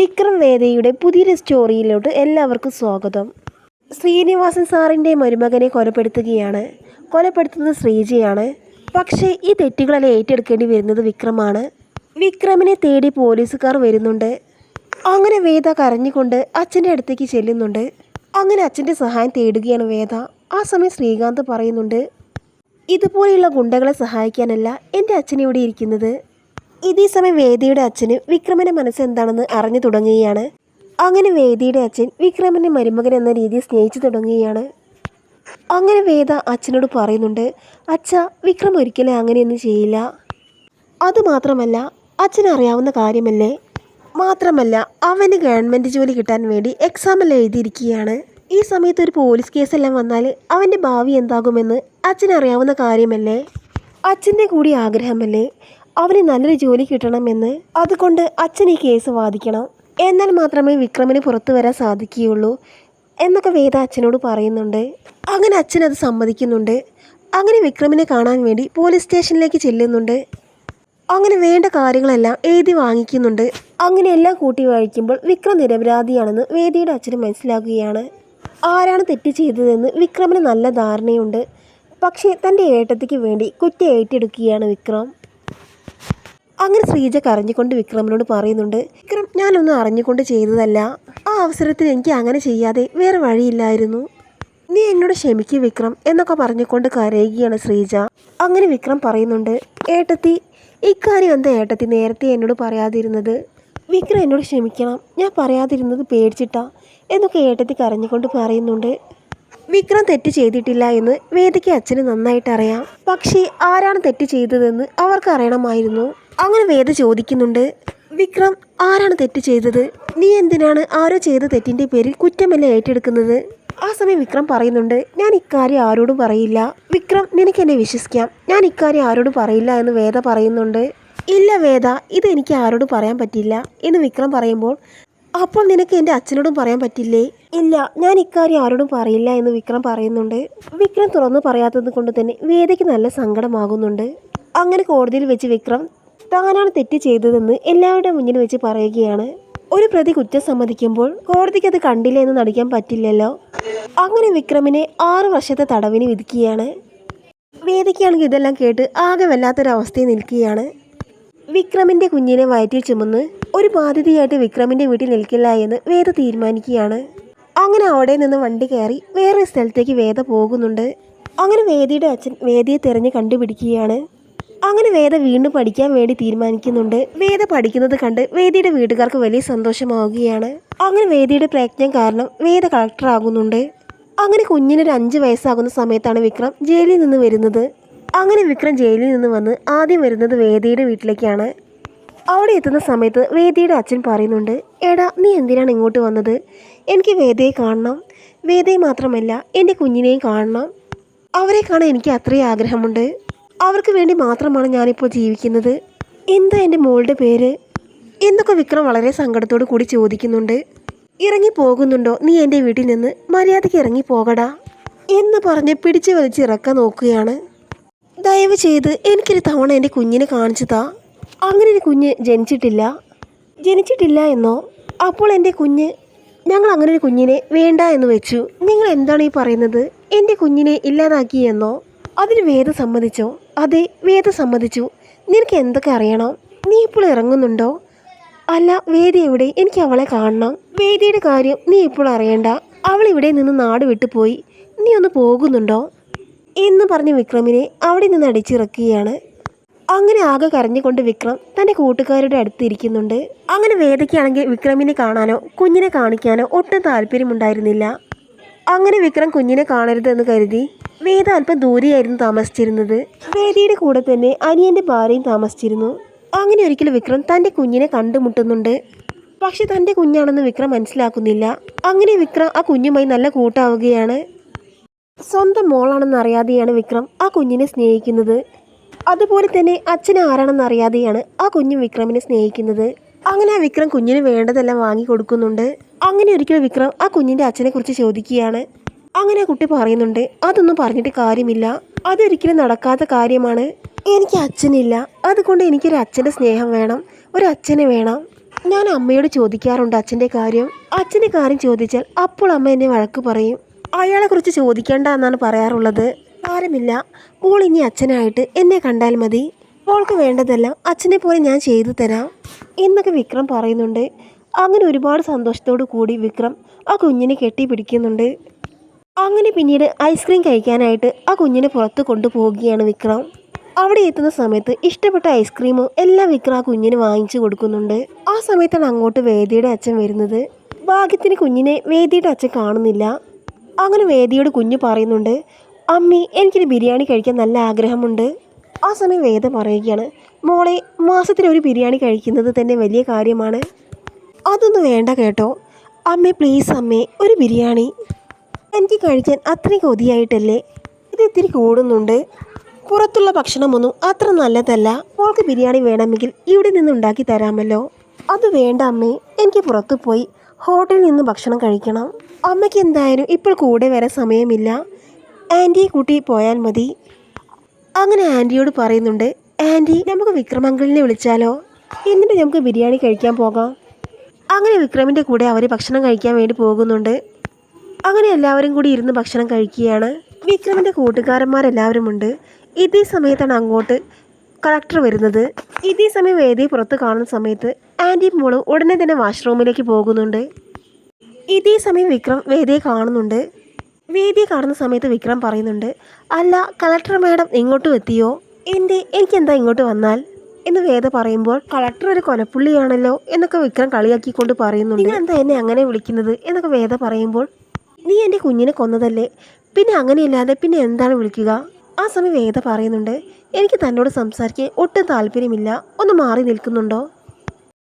വിക്രം വേദയുടെ പുതിയൊരു സ്റ്റോറിയിലോട്ട് എല്ലാവർക്കും സ്വാഗതം. ശ്രീനിവാസൻ സാറിന്റെ മരുമകനെ കൊലപ്പെടുത്തുകയാണ്. കൊലപ്പെടുത്തുന്നത് ശ്രീജയാണ്. പക്ഷേ ഈ തെറ്റുകളെല്ലാം ഏറ്റെടുക്കേണ്ടി വരുന്നത് വിക്രമാണ്. വിക്രമിനെ തേടി പോലീസുകാർ വരുന്നുണ്ട്. അങ്ങനെ വേദ കരഞ്ഞുകൊണ്ട് അച്ഛന്റെ അടുത്തേക്ക് ചെല്ലുന്നുണ്ട്. അങ്ങനെ അച്ഛന്റെ സഹായം തേടുകയാണ് വേദ. ആ സമയം ശ്രീകാന്ത് പറയുന്നുണ്ട് ഇതുപോലെയുള്ള ഗുണ്ടകളെ സഹായിക്കാനല്ല എന്റെ അച്ഛൻ ഇവിടെ ഇരിക്കുന്നത്. ഇതേ സമയം വേദിയുടെ അച്ഛന് വിക്രമന്റെ മനസ്സ് എന്താണെന്ന് അറിഞ്ഞു തുടങ്ങുകയാണ്. അങ്ങനെ വേദിയുടെ അച്ഛൻ വിക്രമന്റെ മരുമകൻ എന്ന രീതിയിൽ സ്നേഹിച്ചു തുടങ്ങുകയാണ്. അങ്ങനെ വേദ അച്ഛനോട് പറയുന്നുണ്ട് അച്ഛ വിക്രം ഒരിക്കലും അങ്ങനെയൊന്നും ചെയ്യില്ല. അതുമാത്രമല്ല അച്ഛനറിയാവുന്ന കാര്യമല്ലേ? മാത്രമല്ല അവന് ഗവൺമെന്റ് ജോലി കിട്ടാൻ വേണ്ടി എക്സാമെല്ലാം എഴുതിയിരിക്കുകയാണ്. ഈ സമയത്ത് ഒരു പോലീസ് കേസെല്ലാം വന്നാൽ അവന്റെ ഭാവി എന്താകുമെന്ന് അച്ഛനറിയാവുന്ന കാര്യമല്ലേ? അച്ഛന്റെ കൂടി ആഗ്രഹമല്ലേ? അവന് നല്ലൊരു ജോലി കിട്ടണമെന്ന് അതുകൊണ്ട് അച്ഛൻ ഈ കേസ് വാദിക്കണം. എന്നാൽ മാത്രമേ വിക്രമിന് പുറത്തു വരാൻ സാധിക്കുകയുള്ളൂ എന്നൊക്കെ വേദ അച്ഛനോട് പറയുന്നുണ്ട്. അങ്ങനെ അച്ഛൻ അത് സമ്മതിക്കുന്നുണ്ട്. അങ്ങനെ വിക്രമിനെ കാണാൻ വേണ്ടി പോലീസ് സ്റ്റേഷനിലേക്ക് ചെല്ലുന്നുണ്ട്. അങ്ങനെ വേണ്ട കാര്യങ്ങളെല്ലാം എഴുതി വാങ്ങിക്കുന്നുണ്ട്. അങ്ങനെ എല്ലാം കൂട്ടി വായിക്കുമ്പോൾ വിക്രം നിരപരാധിയാണെന്ന് വേദിയുടെ അച്ഛന് മനസ്സിലാക്കുകയാണ് ആരാണ് തെറ്റ് ചെയ്തതെന്ന് വിക്രമിന് നല്ല ധാരണയുണ്ട്. പക്ഷേ തന്റെ ഏട്ടത്തിക്ക് വേണ്ടി കുറ്റം ഏറ്റെടുക്കുകയാണ് വിക്രം. അങ്ങനെ ശ്രീജ കരഞ്ഞുകൊണ്ട് വിക്രമിനോട് പറയുന്നുണ്ട് വിക്രം ഞാനൊന്നും അറിഞ്ഞുകൊണ്ട് ചെയ്തതല്ല. ആ അവസരത്തിൽ എനിക്ക് അങ്ങനെ ചെയ്യാതെ വേറെ വഴിയില്ലായിരുന്നു. നീ എന്നോട് ക്ഷമിക്കൂ വിക്രം എന്നൊക്കെ പറഞ്ഞുകൊണ്ട് കരയുകയാണ് ശ്രീജ. അങ്ങനെ വിക്രം പറയുന്നുണ്ട് ഏട്ടത്തി ഇക്കാര്യം എന്താ ഏട്ടത്തി നേരത്തെ എന്നോട് പറയാതിരുന്നത്? വിക്രം എന്നോട് ക്ഷമിക്കണം ഞാൻ പറയാതിരുന്നത് പേടിച്ചിട്ടാ എന്നൊക്കെ ഏട്ടത്തി കരഞ്ഞുകൊണ്ട് പറയുന്നുണ്ട്. വിക്രം തെറ്റ് ചെയ്തിട്ടില്ല എന്ന് വേദിക്ക് അച്ഛന് നന്നായിട്ട് അറിയാം. പക്ഷേ ആരാണ് തെറ്റ് ചെയ്തതെന്ന് അവർക്ക് അറിയണമായിരുന്നു. അങ്ങനെ വേദ ചോദിക്കുന്നുണ്ട് വിക്രം ആരാണ് തെറ്റ് ചെയ്തത്? നീ എന്തിനാണ് ആരോ ചെയ്ത തെറ്റിന്റെ പേരിൽ കുറ്റമല്ല ഏറ്റെടുക്കുന്നത്? ആ സമയം വിക്രം പറയുന്നുണ്ട് ഞാൻ ഇക്കാര്യം ആരോടും പറയില്ല. വിക്രം നിനക്ക് എന്നെ വിശ്വസിക്കാം. ഞാൻ ഇക്കാര്യം ആരോടും പറയില്ല എന്ന് വേദ പറയുന്നുണ്ട്. ഇല്ല വേദ ഇത് എനിക്ക് ആരോടും പറയാൻ പറ്റില്ല എന്ന് വിക്രം പറയുമ്പോൾ അപ്പോൾ നിനക്ക് എന്റെ അച്ഛനോടും പറയാൻ പറ്റില്ലേ? ഇല്ല ഞാൻ ഇക്കാര്യം ആരോടും പറയില്ല എന്ന് വിക്രം പറയുന്നുണ്ട്. വിക്രം തുറന്നു പറയാത്തത് കൊണ്ട് തന്നെ വേദയ്ക്ക് നല്ല സങ്കടമാകുന്നുണ്ട്. അങ്ങനെ കോടതിയിൽ വെച്ച് വിക്രം താനാണ് തെറ്റ് ചെയ്തതെന്ന് എല്ലാവരുടെ മുന്നിൽ വെച്ച് പറയുകയാണ്. ഒരു പ്രതി കുറ്റം സമ്മതിക്കുമ്പോൾ കോടതിക്ക് അത് കണ്ടില്ല എന്ന് നടിക്കാൻ പറ്റില്ലല്ലോ. അങ്ങനെ വിക്രമിനെ ആറു വർഷത്തെ തടവിന് വിധിക്കുകയാണ്. വേദിക്കാണെങ്കിൽ ഇതെല്ലാം കേട്ട് ആകെ വല്ലാത്തൊരവസ്ഥയിൽ നിൽക്കുകയാണ്. വിക്രമിന്റെ കുഞ്ഞിനെ വയറ്റിൽ ചുമന്ന് ഒരു ബാധ്യതയായിട്ട് വിക്രമിന്റെ വീട്ടിൽ നിൽക്കില്ല എന്ന് വേദ തീരുമാനിക്കുകയാണ്. അങ്ങനെ അവിടെ നിന്ന് വണ്ടി കയറി വേറെ സ്ഥലത്തേക്ക് വേദ പോകുന്നുണ്ട്. അങ്ങനെ വേദിയുടെ അച്ഛൻ വേദിയെ തിരഞ്ഞ് കണ്ടുപിടിക്കുകയാണ്. അങ്ങനെ വേദ വീണ്ടും പഠിക്കാൻ വേണ്ടി തീരുമാനിക്കുന്നുണ്ട്. വേദ പഠിക്കുന്നത് കണ്ട് വേദിയുടെ വീട്ടുകാർക്ക് വലിയ സന്തോഷമാവുകയാണ്. അങ്ങനെ വേദിയുടെ പ്രയത്നം കാരണം വേദ കളക്ടറാകുന്നുണ്ട്. അങ്ങനെ കുഞ്ഞിനൊരു അഞ്ച് വയസ്സാകുന്ന സമയത്താണ് വിക്രം ജയിലിൽ നിന്ന് വരുന്നത്. അങ്ങനെ വിക്രം ജയിലിൽ നിന്ന് വന്ന് ആദ്യം വരുന്നത് വേദിയുടെ വീട്ടിലേക്കാണ്. അവിടെ എത്തുന്ന സമയത്ത് വേദിയുടെ അച്ഛൻ പറയുന്നുണ്ട് എടാ നീ എന്തിനാണ് ഇങ്ങോട്ട് വന്നത്? എനിക്ക് വേദയെ കാണണം. വേദയെ മാത്രമല്ല എന്റെ കുഞ്ഞിനെയും കാണണം. അവരെ കാണാൻ എനിക്ക് അത്രയും ആഗ്രഹമുണ്ട്. അവർക്ക് വേണ്ടി മാത്രമാണ് ഞാനിപ്പോൾ ജീവിക്കുന്നത്. എന്താ എന്റെ മോളുടെ പേര്? എന്നൊക്കെ വിക്രം വളരെ സങ്കടത്തോടു കൂടി ചോദിക്കുന്നുണ്ട്. ഇറങ്ങി പോകുന്നുണ്ടോ? നീ എന്റെ വീട്ടിൽ നിന്ന് മര്യാദയ്ക്ക് ഇറങ്ങി പോകടാ. എന്ന് പറഞ്ഞ് പിടിച്ചു വലിച്ച് ഇറക്കാൻ നോക്കുകയാണ്. ദയവ് ചെയ്ത് എനിക്കൊരു തവണ എന്റെ കുഞ്ഞിനെ കാണിച്ചു താ അങ്ങനെ ഒരു കുഞ്ഞ് ജനിച്ചിട്ടില്ല. ജനിച്ചിട്ടില്ല എന്നോ? അപ്പോൾ എന്റെ കുഞ്ഞ് ഞങ്ങൾ അങ്ങനെ ഒരു കുഞ്ഞിനെ വേണ്ട എന്ന് വെച്ചു. നിങ്ങൾ എന്താണ് ഈ പറയുന്നത്? എന്റെ കുഞ്ഞിനെ ഇല്ലാതാക്കി എന്നോ? അതിന് വേദ സമ്മതിച്ചോ? അതെ വേദ സമ്മതിച്ചു. നിനക്ക് എന്തൊക്കെ അറിയണം? നീ ഇപ്പോൾ ഇറങ്ങുന്നുണ്ടോ? അല്ല വേദി എവിടെ? എനിക്ക് അവളെ കാണണം. വേദിയുടെ കാര്യം നീ ഇപ്പോൾ അറിയണ്ട. അവൾ ഇവിടെ നിന്ന് നാട് വിട്ടുപോയി. നീ ഒന്ന് പോകുന്നുണ്ടോ? എന്ന് പറഞ്ഞ് വിക്രമിനെ അവിടെ നിന്ന് അടിച്ചിറക്കുകയാണ്. അങ്ങനെ ആകെ കരഞ്ഞുകൊണ്ട് വിക്രം തന്റെ കൂട്ടുകാരുടെ അടുത്ത് ഇരിക്കുന്നുണ്ട്. അങ്ങനെ വേദയ്ക്കാണെങ്കിൽ വിക്രമിനെ കാണാനോ കുഞ്ഞിനെ കാണിക്കാനോ ഒട്ടും താല്പര്യമുണ്ടായിരുന്നില്ല. അങ്ങനെ വിക്രം കുഞ്ഞിനെ കാണരുതെന്ന് കരുതി വേദ അല്പം ദൂരെയായിരുന്നു താമസിച്ചിരുന്നത്. വേദിയുടെ കൂടെ തന്നെ അനിയന്റെ ഭാര്യയും താമസിച്ചിരുന്നു. അങ്ങനെ ഒരിക്കലും വിക്രം തന്റെ കുഞ്ഞിനെ കണ്ടുമുട്ടുന്നുണ്ട്. പക്ഷെ തന്റെ കുഞ്ഞാണെന്ന് വിക്രം മനസ്സിലാക്കുന്നില്ല. അങ്ങനെ വിക്രം ആ കുഞ്ഞുമായി നല്ല കൂട്ടാവുകയാണ്. സ്വന്തം മോളാണെന്ന് അറിയാതെയാണ് വിക്രം ആ കുഞ്ഞിനെ സ്നേഹിക്കുന്നത്. അതുപോലെ തന്നെ അച്ഛൻ ആരാണെന്ന് അറിയാതെയാണ് ആ കുഞ്ഞ് വിക്രമിനെ സ്നേഹിക്കുന്നത്. അങ്ങനെ ആ വിക്രം കുഞ്ഞിന് വേണ്ടതെല്ലാം വാങ്ങി കൊടുക്കുന്നുണ്ട്. അങ്ങനെ ഒരിക്കലും വിക്രം ആ കുഞ്ഞിന്റെ അച്ഛനെ കുറിച്ച് ചോദിക്കുകയാണ്. അങ്ങനെ കുട്ടി പറയുന്നുണ്ട് അതൊന്നും പറഞ്ഞിട്ട് കാര്യമില്ല. അതൊരിക്കലും നടക്കാത്ത കാര്യമാണ്. എനിക്ക് അച്ഛനില്ല. അതുകൊണ്ട് എനിക്കൊരു അച്ഛന്റെ സ്നേഹം വേണം. ഒരു അച്ഛനെ വേണം. ഞാൻ അമ്മയോട് ചോദിക്കാറുണ്ട് അച്ഛന്റെ കാര്യം. അച്ഛന്റെ കാര്യം ചോദിച്ചാൽ അപ്പോൾ അമ്മ എന്നെ വഴക്ക് പറയും. അയാളെ കുറിച്ച് ചോദിക്കേണ്ട എന്നാണ് പറയാറുള്ളത്. സാരമില്ല മോൾ ഇനി അച്ഛനായിട്ട് എന്നെ കണ്ടാൽ മതി. മോൾക്ക് വേണ്ടതെല്ലാം അച്ഛനെ പോലെ ഞാൻ ചെയ്തു തരാം എന്നൊക്കെ വിക്രം പറയുന്നുണ്ട്. അങ്ങനെ ഒരുപാട് സന്തോഷത്തോടു കൂടി വിക്രം ആ കുഞ്ഞിനെ കെട്ടിപ്പിടിക്കുന്നുണ്ട് അങ്ങനെ പിന്നീട് ഐസ്ക്രീം കഴിക്കാനായിട്ട് ആ കുഞ്ഞിനെ പുറത്ത് കൊണ്ടുപോവുകയാണ് വിക്രം. അവിടെ എത്തുന്ന സമയത്ത് ഇഷ്ടപ്പെട്ട ഐസ്ക്രീമും എല്ലാം വിക്രം ആ കുഞ്ഞിന് വാങ്ങിച്ചു കൊടുക്കുന്നുണ്ട്. ആ സമയത്താണ് അങ്ങോട്ട് വേദിയുടെ അച്ഛൻ വരുന്നത്. ഭാഗ്യത്തിന് കുഞ്ഞിനെ വേദിയുടെ അച്ഛൻ കാണുന്നില്ല. അങ്ങനെ വേദിയോട് കുഞ്ഞു പറയുന്നുണ്ട് അമ്മി എനിക്കൊരു ബിരിയാണി കഴിക്കാൻ നല്ല ആഗ്രഹമുണ്ട്. ആ സമയം വേദ പറയുകയാണ് മോളെ മാസത്തിൽ ഒരു ബിരിയാണി കഴിക്കുന്നത് തന്നെ വലിയ കാര്യമാണ്. അതൊന്നും വേണ്ട കേട്ടോ. അമ്മേ പ്ലീസ് അമ്മേ ഒരു ബിരിയാണി. എനിക്ക് കഴിക്കാൻ അത്രയും കൊതിയായിട്ടല്ലേ? ഇത് ഇത്തിരി കൂടുന്നുണ്ട്. പുറത്തുള്ള ഭക്ഷണമൊന്നും അത്ര നല്ലതല്ല. മോൾക്ക് ബിരിയാണി വേണമെങ്കിൽ ഇവിടെ നിന്ന് ഉണ്ടാക്കി തരാമല്ലോ. അത് വേണ്ട അമ്മേ എനിക്ക് പുറത്തു പോയി ഹോട്ടലിൽ നിന്ന് ഭക്ഷണം കഴിക്കണം. അമ്മയ്ക്ക് എന്തായാലും ഇപ്പോൾ കൂടെ വരാൻ സമയമില്ല. ആന്റിയെ കൂട്ടി പോയാൽ മതി. അങ്ങനെ ആന്റിയോട് പറയുന്നുണ്ട് ആന്റി നമുക്ക് വിക്രമംഗളിനെ വിളിച്ചാലോ? എന്നിട്ട് നമുക്ക് ബിരിയാണി കഴിക്കാൻ പോകാം. അങ്ങനെ വിക്രമിന്റെ കൂടെ അവർ ഭക്ഷണം കഴിക്കാൻ വേണ്ടി പോകുന്നുണ്ട്. അങ്ങനെ എല്ലാവരും കൂടി ഇരുന്ന് ഭക്ഷണം കഴിക്കുകയാണ്. വിക്രമിന്റെ കൂട്ടുകാരന്മാരെല്ലാവരും ഉണ്ട് ഇതേ സമയത്താണ് അങ്ങോട്ട് കളക്ടർ വരുന്നത്. ഇതേ സമയം വേദി പുറത്ത് കാണുന്ന സമയത്ത് ആന്റിയും മോളും ഉടനെ തന്നെ വാഷ്റൂമിലേക്ക് പോകുന്നുണ്ട്. ഇതേ സമയം വിക്രം വേദിയെ കാണുന്നുണ്ട്. വേദിയെ കാണുന്ന സമയത്ത് വിക്രം പറയുന്നുണ്ട് അല്ല കളക്ടർ മാഡം ഇങ്ങോട്ടും എത്തിയോ? എന്റെ എനിക്കെന്താ ഇങ്ങോട്ട് വന്നാൽ? എന്ന് വേദ പറയുമ്പോൾ കളക്ടർ ഒരു കൊലപ്പുള്ളിയാണല്ലോ എന്നൊക്കെ വിക്രം കളിയാക്കിക്കൊണ്ട് പറയുന്നുണ്ട്. "നിങ്ങൾ എന്താ എന്നെ അങ്ങനെ വിളിക്കുന്നത്? എന്നൊക്കെ വേദ പറയുമ്പോൾ നീ എന്റെ കുഞ്ഞിനെ കൊന്നതല്ലേ? പിന്നെ അങ്ങനെയല്ലാതെ പിന്നെ എന്താണ് വിളിക്കുക? ആ സമയം വേദ പറയുന്നുണ്ട്? എനിക്ക് തന്നോട് സംസാരിക്കാൻ ഒട്ടും താല്പര്യമില്ല. ഒന്ന് മാറി നിൽക്കുന്നുണ്ടോ?